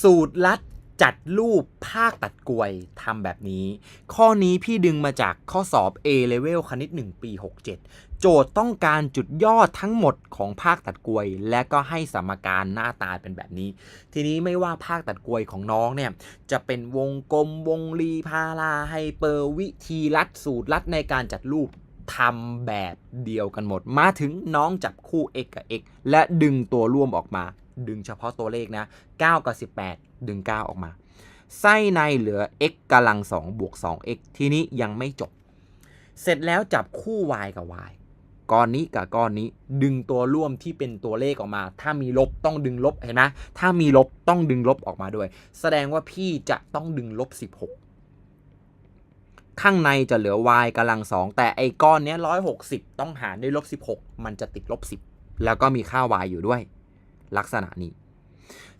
สูตรลัดจัดรูปภาคตัดกวยทำแบบนี้ ข้อนี้พี่ดึงมาจากข้อสอบ A level คณิต 1 ปี 67 โจทย์ต้องการจุดยอดทั้งหมดของภาคตัดกวย และก็ให้สมการหน้าตาเป็นแบบนี้ ทีนี้ไม่ว่าภาคตัดกวยของน้องเนี่ย จะเป็นวงกลมวงรีพาราไฮเปอร์วิธีลัดสูตรลัดในการจัดรูปทำแบบเดียวกันหมด มาถึงน้องจับคู่ x กับ x และดึงตัวร่วมออกมา ดึงเฉพาะตัวเลขนะ 9 กับ 18 ดึง 9 ออกมา ไส้ในเหลือ x กำลัง2บวก 2x ทีนี้ยังไม่จบ เสร็จแล้วจับคู่ y กับ y ก้อนนี้กับก้อนนี้ดึงตัวร่วมที่เป็นตัวเลขออกมา ถ้ามีลบต้องดึงลบเห็นไหมถ้ามีลบต้องดึงลบออกมาด้วย แสดงว่าพี่จะต้องดึงลบ 16 ข้างในจะเหลือ y กำลัง 2 แต่ไอ้ก้อนเนี้ย160 ต้องหารด้วยลบ 16 มันจะติดลบ 10 แล้วก็มีค่า y อยู่ด้วย ลักษณะนี้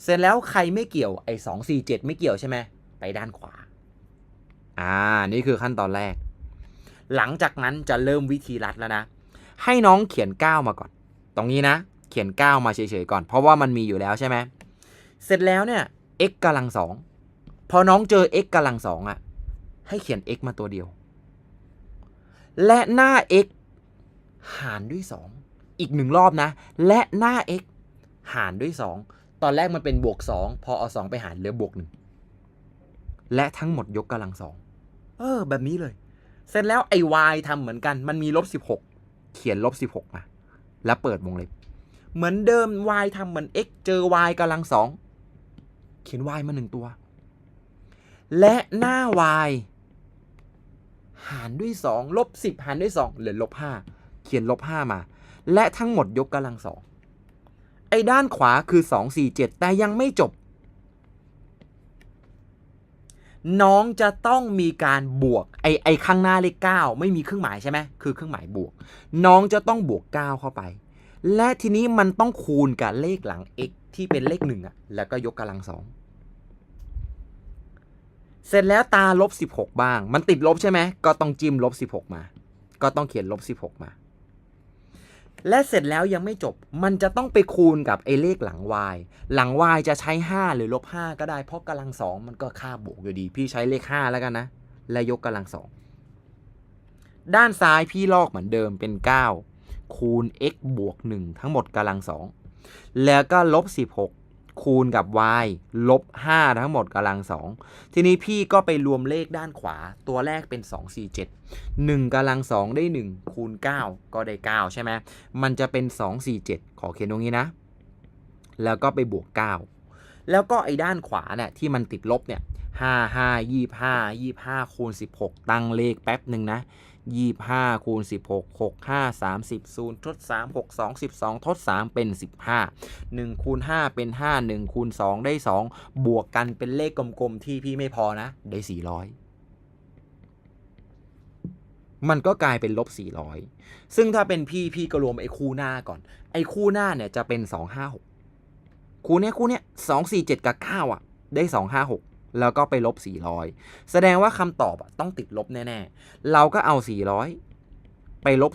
เสร็จแล้วใครไม่เกี่ยวไอ้2 4 7ไม่เกี่ยวใช่ไหมไปด้านขวา อ่า นี่คือขั้นตอนแรก หลังจากนั้นจะเริ่มวิธีรัดแล้วนะ ให้น้องเขียนก้9มาก่อน ตรงนี้นะ เขียนก้9มาเฉยๆก่อน เพราะว่ามันมีอยู่แล้วใช่ไหม เสร็จแล้วเนี่ย x กำลังสอง พอน้องเจอ x กำลังสองอะ ให้เขียน x มาตัวเดียว และหน้า x หารด้วย 2 อีกหนึ่งรอบนะ และหน้า x หารด้วย 2 ตอนแรกมันเป็นบวก 2 พอเอา 2 ไปหารเหลือบวก 1 และทั้งหมดยกกำลังสองเออ แบบนี้เลย เสร็จแล้วไอ้ y ทำเหมือนกัน มันมีลบ 16 เขียนลบ 16 มา แล้วเปิดวงเล็บ เหมือนเดิม y ทำเหมือน x เจอ y กำลังสองเขียน y มาหนึ่งตัว และหน้า y หารด้วย2ลบ10 หารด้วย 2 เหลือลบ5เขียนลบ5มา และทั้งหมดยกกำลังสอง ไอ้ด้านขวาคือ 2 4 7 แต่ยังไม่จบ น้องจะต้องมีการบวก ไอ้ไอ้ข้างหน้าเลข9ไม่มีเครื่องหมายใช่ไหมคือเครื่องหมายบวก น้องจะต้องบวก 9 เข้าไป และทีนี้มันต้องคูณกับเลขหลัง x ที่เป็นเลข1อะแล้วก็ยกกำลังสองเสร็จแล้วตาลบ 16 บ้าง มันติดลบใช่ไหม ก็ต้องจิ้มลบ 16 มา ก็ต้องเขียนลบ 16 มา และเสร็จแล้วยังไม่จบ มันจะต้องไปคูณกับไอ้เลขหลัง y หลัง y จะใช้ 5 หรือลบ 5 ก็ได้ เพราะกำลังสองมันก็ค่าบวกอยู่ดี พี่ใช้เลข 5 แล้วกันนะ และยกกำลังสอง ด้านซ้ายพี่ลอกเหมือนเดิมเป็น 9 คูณ x บวก 1 ทั้งหมดกำลังสอง แล้วก็ลบ 16 คูณกับ y ลบ 5 ทั้งหมดกำลังสองทีนี้พี่ก็ไปรวมเลขด้านขวา ตัวแรกเป็น 2 4 7 1กำลัง 2 ได้ 1 คูณ 9 ก็ได้ 9 ใช่ไหม มันจะเป็น 2 4 7 ขอเขียนตรงนี้นะ แล้วก็ไปบวก 9 แล้วก็ไอ้ด้านขวาเนี่ยที่มันติดลบเนี่ย 5 5 25 25 คูณ 16 ตั้งเลขแป๊บหนึ่งนะ 25คูณ16 6 5 30 0ทด3 6 2 12ทด3เป็น 15 1คูณ5เป็น 5 1คูณ2 ได้ 2 บวกกันเป็นเลขกลมๆ ที่พี่ไม่พอนะ ได้ 400มันก็กลายเป็นลบ 400 ซึ่งถ้าเป็นพี่พี่ก็รวมไอ้คู่หน้าก่อน ไอ้คู่หน้าเนี่ยจะเป็น 256 คู่เนี้ยคู่เนี้ย2 4 7 กับ 9 อะ ได้ 256 แล้วก็ไปลบ 400 แสดงว่าคำตอบอะต้องติดลบแน่ ๆ เราก็เอา 400 ไปลบ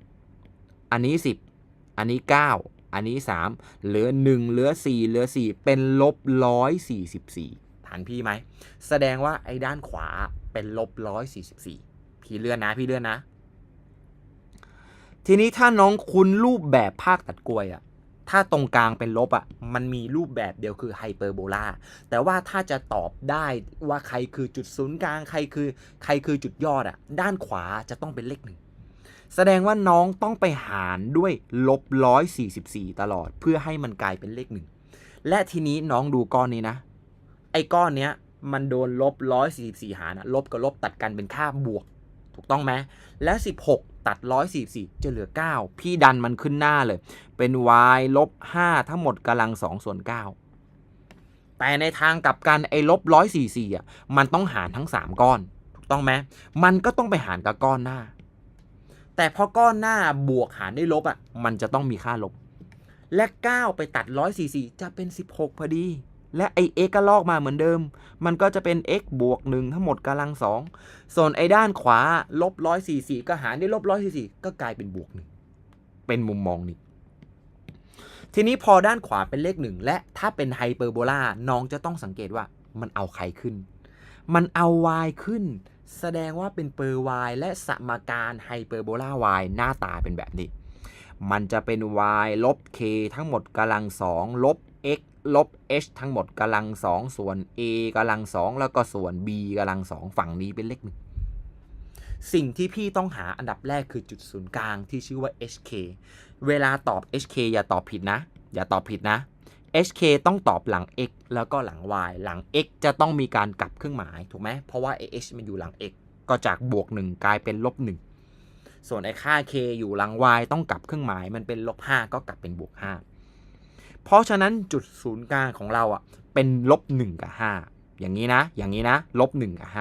256 อันนี้ 10 อันนี้ 9 อันนี้ 3 เหลือ 1 เหลือ 4 เหลือ 4 เป็นลบ 144 ฐานพี่ไหม แสดงว่าไอ้ด้านขวาเป็นลบ 144 พี่เลื่อนนะ พี่เลื่อนนะ ทีนี้ถ้าน้องคุ้นรูปแบบภาคตัดกลวยอะ ถ้าตรงกลางเป็นลบอะ่ะมันมีรูปแบบเดียวคือไฮเปอร์โบลาแต่ว่าถ้าจะตอบได้ว่าใครคือจุดศูนย์กลางใครคือใครคือจุดยอดอะ่ะด้านขวาจะต้องเป็นเลขหนึ่งแสดงว่าน้องต้องไปหารด้วยลบร้อยสี่สิบสี่ตลอด เพื่อให้มันกลายเป็นเลขหนึ่งและทีนี้น้องดูก้อนนี้นะ ไอ้ก้อนเนี้ยมันโดนลบร้อยสี่สิบสี่หารนะลบกับลบตัดกันเป็นค่าบวก ถูกต้องไหมและ16 ตัด 144 จะเหลือ 9 พี่ดันมันขึ้นหน้าเลย เป็น y ลบ 5 ทั้งหมดกำลัง2ส่วน 9 แต่ในทางกลับกันไอ้ลบ 144 อะ มันต้องหารทั้ง 3 ก้อน ถูกต้องไหมมันก็ต้องไปหารกับก้อนหน้า แต่พอก้อนหน้าบวกหารด้วยลบอะ มันจะต้องมีค่าลบ และ 9 ไปตัด 144 จะเป็น 16 พอดี และไอ x ก็ลอกมาเหมือนเดิม มันก็จะเป็น x บวก1ทั้งหมดกำลัง2ส่วนไอด้านขวาลบ144ก็หารด้วยลบ144ก็กลายเป็นบวก1เป็นมุมมองนี้ ทีนี้พอด้านขวาเป็นเลขหนึ่งและถ้าเป็นไฮเปอร์โบลาน้องจะต้องสังเกตว่ามันเอาใครขึ้น มันเอา y ขึ้น แสดงว่าเป็นเปอร์ y และสมการไฮเปอร์โบลา y หน้าตาเป็นแบบนี้ มันจะเป็น y ลบ k ทั้งหมดกำลังสองลบ x ลบ h ทั้งหมดกำลังสองส่วน a กำลังสองแล้วก็ส่วน b กำลังสองฝั่งนี้เป็นเลขหนึ่งสิ่งที่พี่ต้องหาอันดับแรกคือจุดศูนย์กลางที่ชื่อว่า hk เวลาตอบ hk อย่าตอบผิดนะ อย่าตอบผิดนะ hk ต้องตอบหลัง x แล้วก็หลัง y หลัง x จะต้องมีการกลับเครื่องหมายถูกไหมเพราะว่า h มันอยู่หลัง x ก็จากบวก 1 กลายเป็นลบ 1 ส่วนไอ้ค่า k อยู่หลัง y ต้องกลับเครื่องหมายมันเป็นลบ 5 ก็กลับเป็นบวก 5 เพราะฉะนั้นจุดศูนย์กลางของเราอะเป็นลบ1กับ5อย่างนี้นะ อย่างนี้นะลบ1กับ5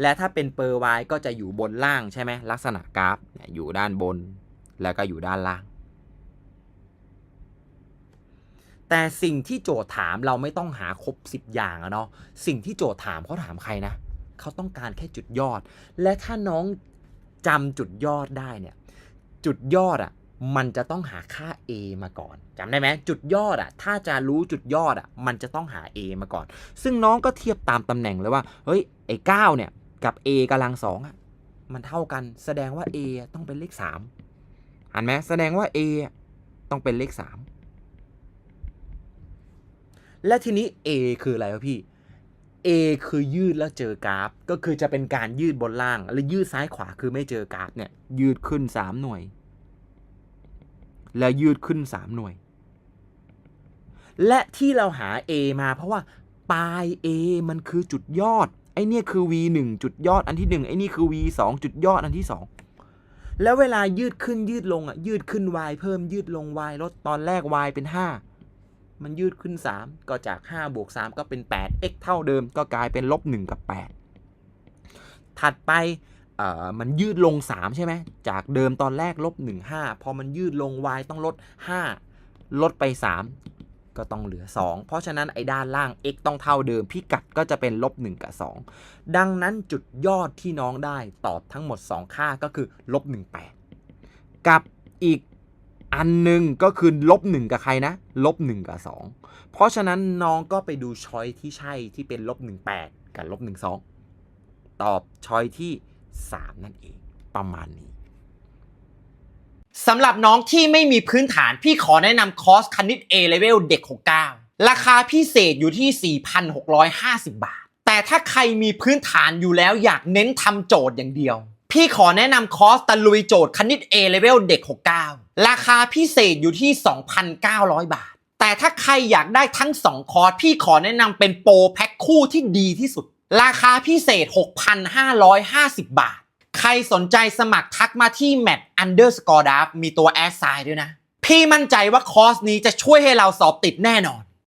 และถ้าเป็นเปอร์ y ก็จะอยู่บนล่างใช่ไหมลักษณะกราฟอยู่ด้านบนแล้วก็อยู่ด้านล่าง แต่สิ่งที่โจทย์ถามเราไม่ต้องหาครบ 10 อย่างอะเนาะสิ่งที่โจทย์ถามเขาถามใครนะเขาต้องการแค่จุดยอด และถ้าน้องจำจุดยอดได้เนี่ย จุดยอดอะ มันจะต้องหาค่า a มาก่อนจำได้ไหมจุดยอดอะถ้าจะรู้จุดยอดอะมันจะต้องหา a มาก่อน ซึ่งน้องก็เทียบตามตำแหน่งเลยว่าเฮ้ยไอ้9เนี่ยกับ a กำลังสองอะมันเท่ากัน แสดงว่า a ต้องเป็นเลข3อันไหมแสดงว่า a ต้องเป็นเลข3และทีนี้ a คืออะไรวะพี่ a คือยืดแล้วเจอกราฟ ก็คือจะเป็นการยืดบนล่าง แล้วยืดซ้ายขวาคือไม่เจอกราฟเนี่ยยืดขึ้น 3 หน่วย แล้วยืดขึ้น 3 หน่วย และที่เราหา a มาเพราะว่า ปลาย a มันคือจุดยอด ไอเนี่ยคือ v 1จุดยอดอันที่ 1 ไอนี่คือ v 2จุดยอดอันที่ 2 แล้วเวลายืดขึ้นยืดลงอะยืดขึ้น y เพิ่มยืดลง y ลดตอนแรก y เป็น 5 มันยืดขึ้น 3 ก็จาก5บวก3ก็เป็น 8 x เท่าเดิม ก็กลายเป็นลบ1กับ 8 ถัดไป มันยืดลง 3 ใช่ไหม จากเดิมตอนแรกลบ1 5 พอมันยืดลง y ต้องลด 5 ลดไป 3 ก็ต้องเหลือ 2 เพราะฉะนั้นไอ้ด้านล่าง x ต้องเท่าเดิม พิกัดก็จะเป็นลบ1กับ 2 ดังนั้นจุดยอดที่น้องได้ตอบทั้งหมด 2 ค่าก็คือลบ18 กับอีกอันหนึ่งก็คือลบ1กับใครนะลบ1กับ2เพราะฉะนั้นน้องก็ไปดูช้อยที่ใช่ที่เป็นลบ18กับลบ12ตอบช้อยที่ 3 นั่นเองประมาณนี้สำหรับน้องที่ไม่มีพื้นฐานพี่ขอแนะนำคอร์สคณิต A Level เด็ก 69 ราคาพิเศษอยู่ที่ 4,650 บาท แต่ถ้าใครมีพื้นฐานอยู่แล้วอยากเน้นทำโจทย์อย่างเดียว พี่ขอแนะนำคอร์สตะลุยโจทย์คณิต A Level เด็ก 69 ราคาพิเศษอยู่ที่ 2,900 บาท แต่ถ้าใครอยากได้ทั้ง 2 คอร์สพี่ขอแนะนำเป็นโปรแพ็คคู่ที่ดีที่สุด ราคาพิเศษ 6,550 บาท ใครสนใจสมัครทักมาที่ mat underscore d a f มีตัวแอสไซด์ด้วยนะ พี่มั่นใจว่าคอร์สนี้จะช่วยให้เราสอบติดแน่นอน